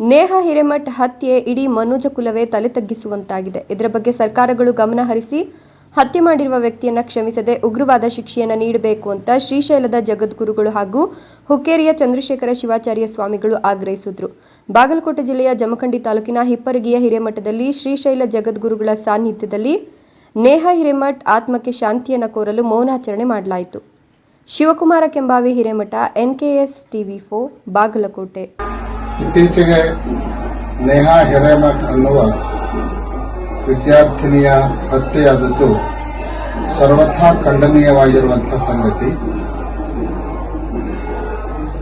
ನೇಹಾ ಹಿರೇಮಠ್ ಹತ್ಯೆ ಇಡೀ ಮನೋಜ ಕುಲವೇ ತಲೆ ತಗ್ಗಿಸುವಂತಾಗಿದೆ. ಇದರ ಬಗ್ಗೆ ಸರ್ಕಾರಗಳು ಗಮನ ಹರಿಸಿ ಹತ್ಯೆ ಮಾಡಿರುವ ವ್ಯಕ್ತಿಯನ್ನ ಕ್ಷಮಿಸದೆ ಉಗ್ರವಾದ ಶಿಕ್ಷೆಯನ್ನ ನೀಡಬೇಕು ಅಂತ ಶ್ರೀಶೈಲದ ಜಗದ್ಗುರುಗಳು ಹಾಗೂ ಹುಕ್ಕೇರಿಯ ಚಂದ್ರಶೇಖರ ಶಿವಾಚಾರ್ಯ ಸ್ವಾಮಿಗಳು ಆಗ್ರಹಿಸಿದ್ರು. ಬಾಗಲಕೋಟೆ ಜಿಲ್ಲೆಯ ಜಮಖಂಡಿ ತಾಲೂಕಿನ ಹಿಪ್ಪರಗಿಯ ಹಿರೇಮಠದಲ್ಲಿ ಶ್ರೀಶೈಲ ಜಗದ್ಗುರುಗಳ ಸಾನ್ನಿಧ್ಯದಲ್ಲಿ ನೇಹ ಹಿರೇಮಠ್ ಆತ್ಮಕ್ಕೆ ಶಾಂತಿಯನ್ನು ಕೋರಲು ಮೌನಾಚರಣೆ ಮಾಡಲಾಯಿತು. ಶಿವಕುಮಾರ ಕೆಂಬಾವಿ ಹಿರೇಮಠ ಎನ್ಕೆಎಸ್ ಟಿವಿ ಫೋ ಬಾಗಲಕೋಟೆ. ಇತ್ತೀಚೆಗೆ ನೇಹಾ ಹಿರೇಮಠ್ ಅನ್ನುವ ವಿದ್ಯಾರ್ಥಿನಿಯ ಹತ್ಯೆಯಾದದ್ದು ಸರ್ವಥಾ ಖಂಡನೀಯವಾಗಿರುವಂತಹ ಸಂಗತಿ.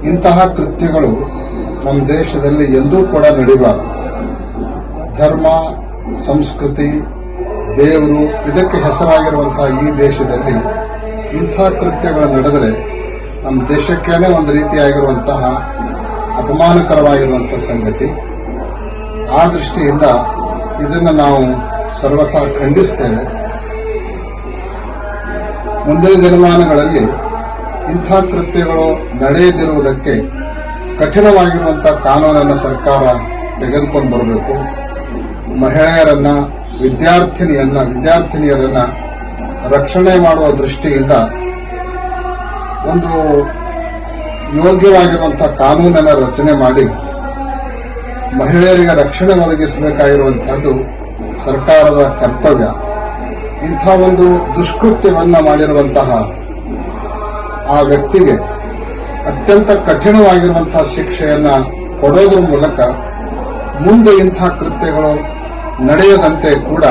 ಇಂತಹ ಕೃತ್ಯಗಳು ನಮ್ಮ ದೇಶದಲ್ಲಿ ಎಂದೂ ಕೂಡ ನಡೆಯಬಾರದು ಧರ್ಮ, ಸಂಸ್ಕೃತಿ, ದೇವರು, ಇದಕ್ಕೆ ಹೆಸರಾಗಿರುವಂತಹ ಈ ದೇಶದಲ್ಲಿ ಇಂಥ ಕೃತ್ಯಗಳು ನಡೆದರೆ ನಮ್ಮ ದೇಶಕ್ಕೇನೆ ಒಂದು ರೀತಿಯಾಗಿರುವಂತಹ ಅಪಮಾನಕರವಾಗಿರುವಂತಹ ಸಂಗತಿ. ಆ ದೃಷ್ಟಿಯಿಂದ ಇದನ್ನು ನಾವು ಸರ್ವತಾ ಖಂಡಿಸ್ತೇವೆ. ಮುಂದಿನ ದಿನಮಾನಗಳಲ್ಲಿ ಇಂಥ ಕೃತ್ಯಗಳು ನಡೆಯದಿರುವುದಕ್ಕೆ ಕಠಿಣವಾಗಿರುವಂತಹ ಕಾನೂನನ್ನು ಸರ್ಕಾರ ತೆಗೆದುಕೊಂಡು ಬರಬೇಕು. ಮಹಿಳೆಯರನ್ನ, ವಿದ್ಯಾರ್ಥಿನಿಯನ್ನ, ವಿದ್ಯಾರ್ಥಿನಿಯರನ್ನ ರಕ್ಷಣೆ ಮಾಡುವ ದೃಷ್ಟಿಯಿಂದ ಒಂದು ಯೋಗ್ಯವಾಗಿರುವಂತಹ ಕಾನೂನನ್ನ ರಚನೆ ಮಾಡಿ ಮಹಿಳೆಯರಿಗೆ ರಕ್ಷಣೆ ಒದಗಿಸಬೇಕಾಗಿರುವಂತಹದ್ದು ಸರ್ಕಾರದ ಕರ್ತವ್ಯ. ಇಂಥ ಒಂದು ದುಷ್ಕೃತ್ಯವನ್ನ ಮಾಡಿರುವಂತಹ ಆ ವ್ಯಕ್ತಿಗೆ ಅತ್ಯಂತ ಕಠಿಣವಾಗಿರುವಂತಹ ಶಿಕ್ಷೆಯನ್ನ ಕೊಡೋದ್ರ ಮೂಲಕ ಮುಂದೆ ಇಂಥ ಕೃತ್ಯಗಳು ನಡೆಯದಂತೆ ಕೂಡ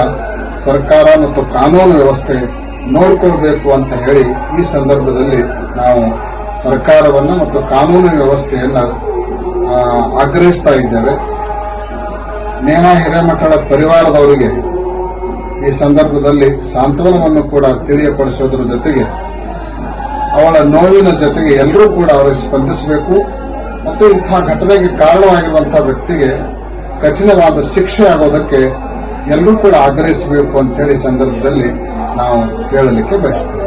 ಸರ್ಕಾರ ಮತ್ತು ಕಾನೂನು ವ್ಯವಸ್ಥೆ ನೋಡಿಕೊಳ್ಬೇಕು ಅಂತ ಹೇಳಿ ಈ ಸಂದರ್ಭದಲ್ಲಿ ನಾವು ಸರ್ಕಾರವನ್ನ ಮತ್ತು ಕಾನೂನು ವ್ಯವಸ್ಥೆಯನ್ನ ಆಗ್ರಹಿಸ್ತಾ ಇದ್ದೇವೆ. ನೇಹಾ ಹಿರೇಮಠಳ ಪರಿವಾರದವರಿಗೆ ಈ ಸಂದರ್ಭದಲ್ಲಿ ಸಾಂತ್ವನವನ್ನು ಕೂಡ ತಿಳಿಯಪಡಿಸೋದ್ರ ಜೊತೆಗೆ, ಅವಳ ನೋವಿನ ಜೊತೆಗೆ ಎಲ್ಲರೂ ಕೂಡ ಅವರಿಗೆ ಸ್ಪಂದಿಸಬೇಕು. ಮತ್ತು ಇಂತಹ ಘಟನೆಗೆ ಕಾರಣವಾಗಿರುವಂತಹ ವ್ಯಕ್ತಿಗೆ ಕಠಿಣವಾದ ಶಿಕ್ಷೆ ಆಗೋದಕ್ಕೆ ಎಲ್ಲರೂ ಕೂಡ ಆಗ್ರಹಿಸಬೇಕು ಅಂತ ಹೇಳಿ ಸಂದರ್ಭದಲ್ಲಿ ನಾವು ಹೇಳಲಿಕ್ಕೆ ಬಯಸ್ತೇವೆ.